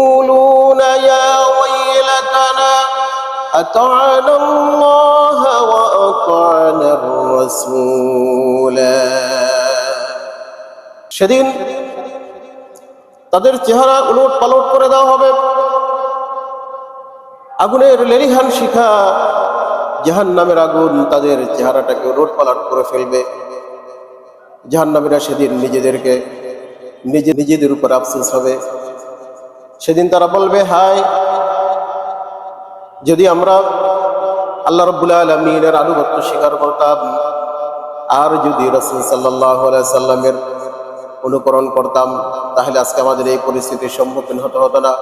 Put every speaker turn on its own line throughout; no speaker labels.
يقولون يا ويلتنا أطعنا الله وأطعنا الرسول সেদিন তাদের চেহারা উলট পালট করে দেওয়া হবে আগুনের লেলিহান শিখা জাহান নামের আগুন তাদের চেহারাটাকে উলট পালট করে ফেলবে জাহান্নামীরা সেদিন নিজেদেরকে নিজে নিজেদের উপর আফসোস হবে সেদিন তারা বলবে, হায়, যদি আমরা আল্লাহ রব্বুল আলমিনের আনুগত্য স্বীকার করতাম, আর যদি রসুল সাল্লাহ সাল্লামের অনুকরণ করতাম, তাহলে আজকে আমাদের এই পরিস্থিতির সম্মুখীন হতে হতো না।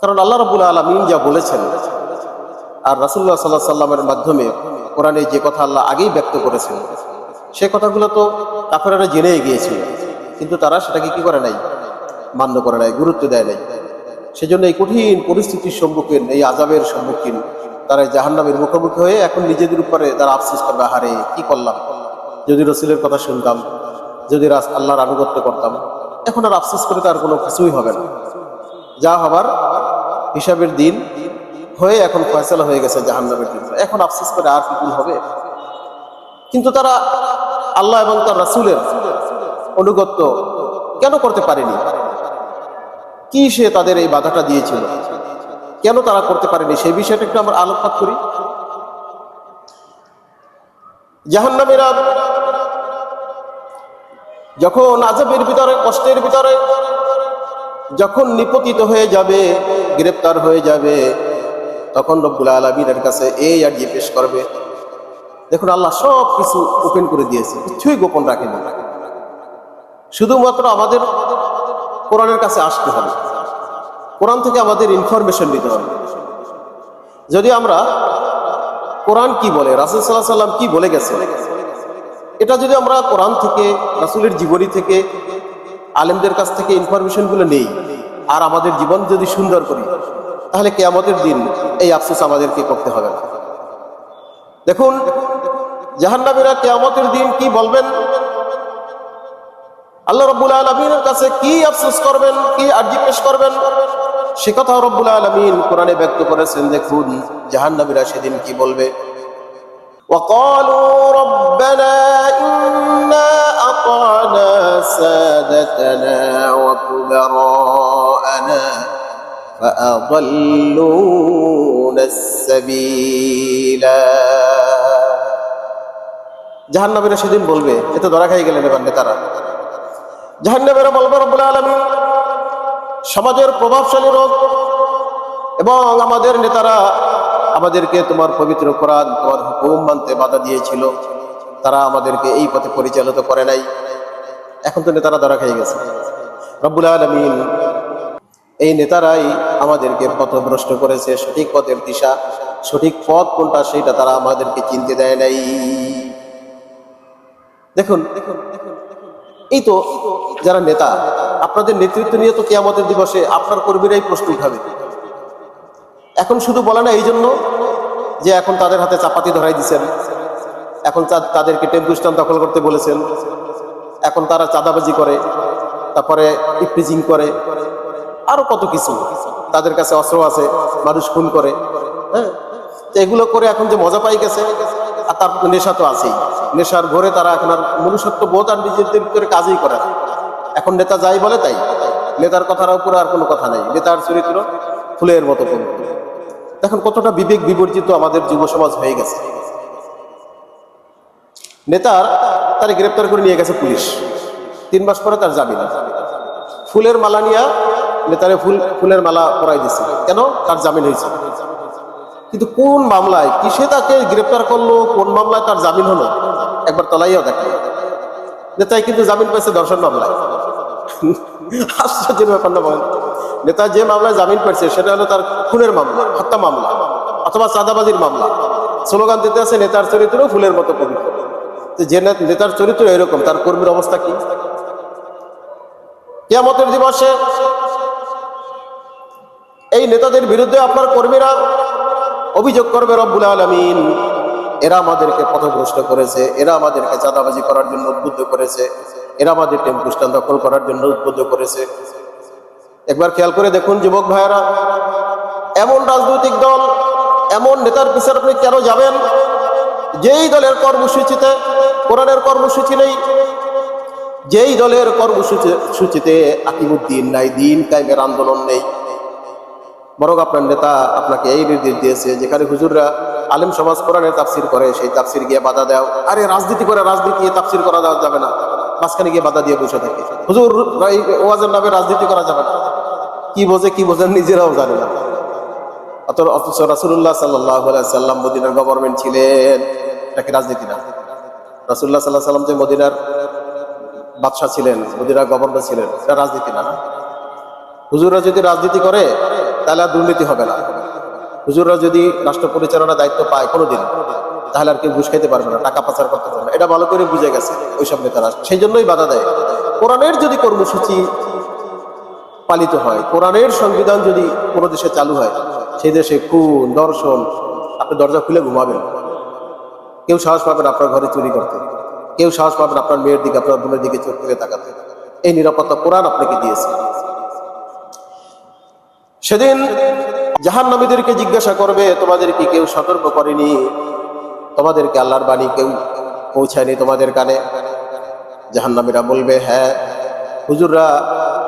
কারণ আল্লাহ রব্বুল আলমিন যা বলেছেন, আর রাসুল্লাহ সাল্লাহ সাল্লামের মাধ্যমে কোরআনে যে কথা আল্লাহ আগেই ব্যক্ত করেছেন, সে কথাগুলো তো কাফেরারা জেনে গিয়েছিল, কিন্তু তারা সেটাকে কি করে নাই? মান্য করে নাই, গুরুত্ব দেয় নাই। সেজন্য এই কঠিন পরিস্থিতির সম্মুখীন, এই আজাবের সম্মুখীন তারা জাহান্নামের মুখোমুখি হয়ে এখন নিজেদের উপরে তারা আফসোস করবে হারে কি করলাম? যদি রসুলের কথা শুনতাম, যদি রাস, আল্লাহর আনুগত্য করতাম, এখন আর আফসোস করে তার কোনো কিছুই হবে না। যা হবার হিসাবের দিন হয়ে এখন ফয়সলা হয়ে গেছে জাহান্নামের দিন। এখন আফসোস করে আর কি হবে? কিন্তু তারা আল্লাহ এবং তার রাসুলের অনুগত্য কেন করতে পারেনি? কি সে তাদের এই বাধাটা দিয়েছিল? কেন তারা করতে পারেনি? সেই বিষয়টা একটু আমরা আলোকপাত করি। জাহান্নামীরা যখন আজবের ভিতরে, কষ্টের ভিতরে, যখন নিপতিত হয়ে যাবে, গ্রেপ্তার হয়ে যাবে, তখন রব্বুল আলমিনের কাছে এই আর যে পেশ করবে। দেখুন, আল্লাহ সব কিছু ওপেন করে দিয়েছে, কিছুই গোপন রাখেনি। শুধুমাত্র আমাদের কোরআনের কাছে আসতে হবে। কোরআন থেকে আমাদের ইনফরমেশন নিতে হবে। যদি আমরা কোরআন কি বলে, রাসুল সাল্লাহ সাল্লাম কি বলে গেছে, এটা যদি আমরা কোরআন থেকে, রাসুলের জীবনী থেকে, আলেমদের কাছ থেকে ইনফরমেশনগুলো নেই, আর আমাদের জীবন যদি সুন্দর করি, তাহলে কে আমাদের দিন এই আফসোস আমাদেরকে করতে হবে না। দেখুন জাহান্নাবীরা কেয়ামতের দিন কি বলবেন? আল্লাহ রব্বুল আলমিনের কাছে কি আফসোস করবেন কি আর্জি পেশ করবেন সে কথা রব্বুল আলমিন কোরআনে ব্যক্ত করেছেন দেখুন জাহান্নাবীরা সেদিন কি বলবে وقالوا ربنا إنا أطعنا سادتنا وكبراءنا فأضلونا السبيل জাহান্নাবীরা সেদিন বলবে এতে ধরা খাই গেলেন এবার নেতারা সমাজের প্রভাবশালী লোক এবং আমাদের নেতারা আমাদেরকে তোমার পবিত্র কোরআন, তোমার হুকুম মানতে বাধা দিয়েছিল। তারা আমাদেরকে এই পথে পরিচালিত করে নাই। এখন তো নেতারা ধরা খেয়ে গেছে। রব্বুল আলমিন এই নেতারাই আমাদেরকে পথভ্রষ্ট করেছে, সঠিক পথের দিশা, সঠিক পথ কোনটা সেটা তারা আমাদেরকে চিনতে দেয় নাই। দেখুন দেখুন দেখুন। এই তো যারা নেতা, আপনাদের নেতৃত্ব নিয়ে তো কেয়ামতের দিবসে আপনার কর্মীরাই প্রশ্ন উঠাবে। এখন শুধু বলে না এই জন্য যে এখন তাদের হাতে চাপাতি ধরাই দিচ্ছেন এখন তাদেরকে টেম্পু স্ট্যান্ড দখল করতে বলেছেন, এখন তারা চাঁদাবাজি করে, তারপরে ইপ্রিজিং করে, আরও কত কিছু। তাদের কাছে অস্ত্র আছে, মানুষ খুন করে হ্যাঁ? এগুলো করে এখন যে মজা পাই গেছে, আর তার নেশা তো আছেই। নেশার ঘরে তারা এখন আর মনুষ্যত্ব বোধ আর নিজেদের ভিতরে কাজই করে। এখন নেতা যাই বলে তাই। নেতার কথার উপরে আর কোনো কথা নেই। নেতার চরিত্র ফুলের মতো পবিত্র দেখুন কতটা বিবেক বিবর্জিত আমাদের যুব সমাজ হয়ে গেছে। নেতার তার গ্রেপ্তার করে নিয়ে গেছে পুলিশ। তিন মাস পরে তার জামিন। ফুলের মালা নিয়ে নেতারে ফুল, ফুলের মালা পরাই দিছে। কেন? তার জামিন হয়েছে। কিন্তু কোন মামলায়, কিসে তাকে গ্রেপ্তার করল, কোন মামলায় তার জামিন হলো? একবার তলাইও দেখে। নেতাই কিন্তু জামিন পেয়েছে দর্শন মামলায়। আশ্চর্যের ব্যাপার না বলেন। নেতা যে মামলায় জামিন পেয়েছে সেটা হলো তার খুনের মামলা, হত্যা মামলা, অথবা চাঁদাবাজির মামলা। স্লোগান দিতে আছে, নেতার চরিত্র ফুলের মতো পবিত্র। যে নেতার চরিত্র এরকম, তার কর্মীর অবস্থা কি? কেয়ামতের দিবসে এই নেতাদের বিরুদ্ধে আপনার কর্মীরা অভিযোগ করবে রব্বুল আলমিন। এরা আমাদেরকে পথভ্রষ্ট করেছে, এরা আমাদেরকে চাঁদাবাজি করার জন্য উদ্বুদ্ধ করেছে, এরা আমাদের টেম্পু স্ট্যান্ড দখল করার জন্য উদ্বুদ্ধ করেছে। একবার খেয়াল করে দেখুন যুবক ভাইয়েরা, এমন রাজনৈতিক দল, এমন নেতার পিছনে আপনি কেন যাবেন? যেই দলের কর্মসূচিতে, কোরআনের কর্মসূচি নেই, যেই দলের কর্মসূচি সূচিতে আকিমুদ্দিন নাই, দিন কায়েমের আন্দোলন নেই। বরং আপনার নেতা আপনাকে এই নির্দেশ দিয়েছে যেখানে হুজুররা আলেম সমাজ কোরআনের তাফসির করে, সেই তাফসির গিয়ে বাধা দেও আরে রাজনীতি করে, রাজনীতি তাফসির করা যাবে না। মাঝখানে গিয়ে বাধা দিয়ে বসে থাকে। হুজুর ওয়াজের নামে রাজনীতি করা যাবে না। কি বোঝে, কি বোঝেন নিজেরাও জানে না। অথচ রাসুল্লাহ সাল্লাহ সাল্লাম মদিনার গভর্নমেন্ট ছিলেন এটা কি রাজনীতি না? রাসুল্লাহ সাল্লাহ সাল্লাম যে মদিনার বাদশাহ ছিলেন, মদিনার গভর্নর ছিলেন, এটা রাজনীতি না? হুজুররা যদি রাজনীতি করে তাহলে আর দুর্নীতি হবে না। হুজুররা যদি রাষ্ট্র পরিচালনার দায়িত্ব পায় কোনোদিন, তাহলে আর কেউ ঘুষ খাইতে পারবে না, টাকা পাচার করতে পারবে না। এটা ভালো করে বুঝে গেছে ওইসব নেতারা। সেই জন্যই বাধা দেয়। কোরআনের যদি কর্মসূচি পালিত হয়, কোরআনের সংবিধান যদি কোনো দেশে চালু হয়, সেই দেশে খুন, দর্শন, আপনি দরজা খুলে ঘুমাবেন। কেউ সাহস পাবেন আপনার ঘরে চুরি করতে। কেউ সাহস পাবেন আপনার মেয়ের দিকে, আপনার বোনের দিকে চোখ তুলে তাকাতে। এই নিরাপত্তা কোরআন আপনাকে দিয়েছে। সেদিন জাহান নামীদেরকে জিজ্ঞাসা করবে, তোমাদের কি কেউ সতর্ক করেনি? তোমাদেরকে আল্লাহর বাণী কেউ পৌঁছায়নি তোমাদের কানে? জাহান্নামীরা বলবে হ্যাঁ হুজুররা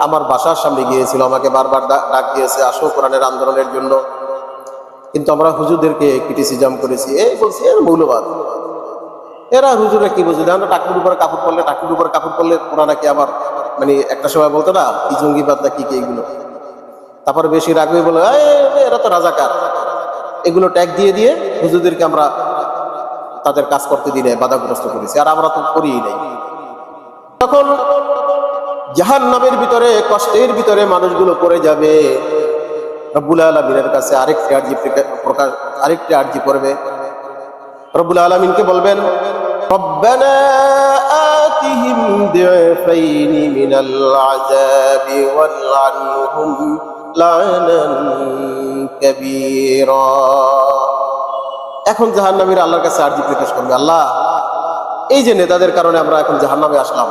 আমার বাসার সামনে গিয়েছিল, আমাকে বারবার ডাক দিয়েছে, আসো কোরআনের আন্দোলনের জন্য। কিন্তু আমরা হুজুরদেরকে ক্রিটিসিজম করেছি। এই বলছি, এর মৌলবাদ। এরা হুজুরা কি বুঝে দেখো টাকুর উপরে কাপড় পরলে টাকুর উপরে কাপড় পরলে ওরা নাকি আবার মানে একটা সময় বলতো না, কি জঙ্গিবাদ না কি কি এগুলো? তারপর বেশি রাখবে বলে "এই, এরা তো রাজাকার এগুলো ট্যাগ দিয়ে দিয়ে হুজুরদেরকে আমরা তাদের কাজ করতে দিনে বাধাগ্রস্ত করেছি আর আমরা তো করিই নাই তখন জাহান নামের ভিতরে কষ্টের ভিতরে মানুষগুলো পড়ে যাবে রব্বুল আলমিনের কাছে আরেকটি আর্জি প্রকা- প্রকাশ আরেকটি আর্জি করবে রব্বুল আলমিনকে বলবেন ربنا آتهم ضعفين من العذاب والعنهم লায়না কাবীরা এখন জাহান্নামীরা আল্লাহর কাছে আর্জি প্রকাশ করবে আল্লাহ এই যে নেতাদের কারণে আমরা এখন জাহান্নামে আসলাম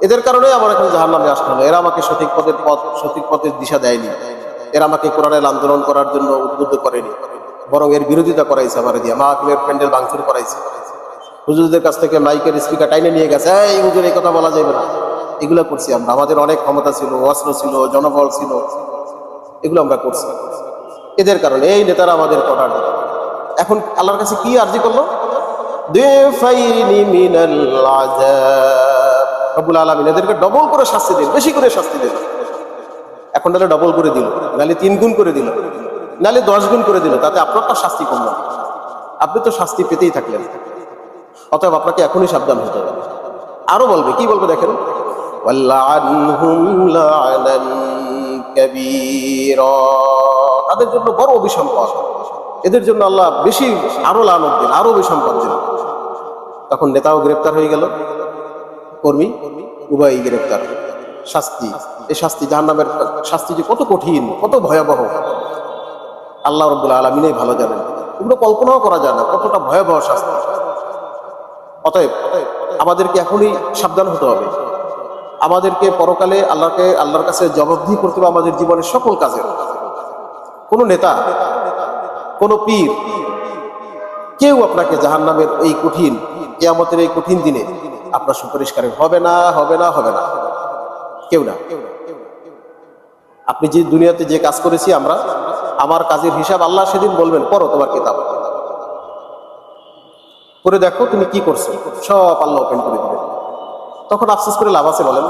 এদের কারণে আমার এখন জাহান্নামে আসলাম এরা আমাকে সঠিক পথের পথ সঠিক পথের দিশা দেয়নি এরা আমাকে কোরআনের আন্দোলন করার জন্য উদ্বুদ্ধ করেনি বরং এর বিরোধিতা করাইছে আমার দিয়ে মাহফিলের প্যান্ডেল ভাঙচুর করাইছে হুজুরদের কাছ থেকে মাইকের স্পিকার টাইনে নিয়ে গেছে এই হুজুর এই কথা বলা যাবে না এগুলো করছি আমরা। আমাদের অনেক ক্ষমতা ছিল, অস্ত্র ছিল, জনবল ছিল। এগুলো আমরা করছি। এদের কারণে এই নেতারা আমাদের কটার এখন আল্লাহর কাছে কি আর্জি করল? আযাব। রব্বুল এদেরকে ডবল করে শাস্তি দিন বেশি করে শাস্তি দিন এখন তাহলে ডবল করে দিল। নালে তিন গুণ করে দিল। নালে দশ গুণ করে দিল। তাতে আপনার শাস্তি কমল আপনি তো শাস্তি পেতেই থাকলেন। অতএব আপনাকে এখনই সাবধান হতে হবে। আরও বলবে, কি বলবে দেখেন। তাদের জন্য বড় অভিসম্পদ। এদের জন্য আল্লাহ বেশি আরও লানত দিন আরও অভিসম্পদ দিন তখন নেতাও গ্রেপ্তার হয়ে গেল। কর্মী উভয়ই গ্রেপ্তার। শাস্তি, এই শাস্তি জাহান্নামের শাস্তি যে কত কঠিন, কত ভয়াবহ। আল্লাহ রব্বুল আলমিনেই ভালো জানেন। এগুলো কল্পনাও করা যায় না, কতটা ভয়াবহ শাস্তি। অতএব আমাদেরকে এখনই সাবধান হতে হবে। আমাদেরকে পরকালে আল্লাহকে, আল্লাহর কাছে জবাবদিহি করতে হবে আমাদের জীবনের সকল কাজের। কোন নেতা, কোন পীর, কেউ আপনাকে জাহান্নামের এই কঠিন, কেয়ামতের এই কঠিন দিনে আপনার সুপরিষ্কার হবে না হবে না হবে না। কেউ না। আপনি যে দুনিয়াতে যে কাজ করেছি আমরা, আমার কাজের হিসাব আল্লাহ সেদিন বলবেন, পড়ো তোমার কিতাব। করে দেখো তুমি কি করছ। সব আল্লাহ ওপেন করে দিবেন। তখন আফসোস করে লাভ আছে বলেন।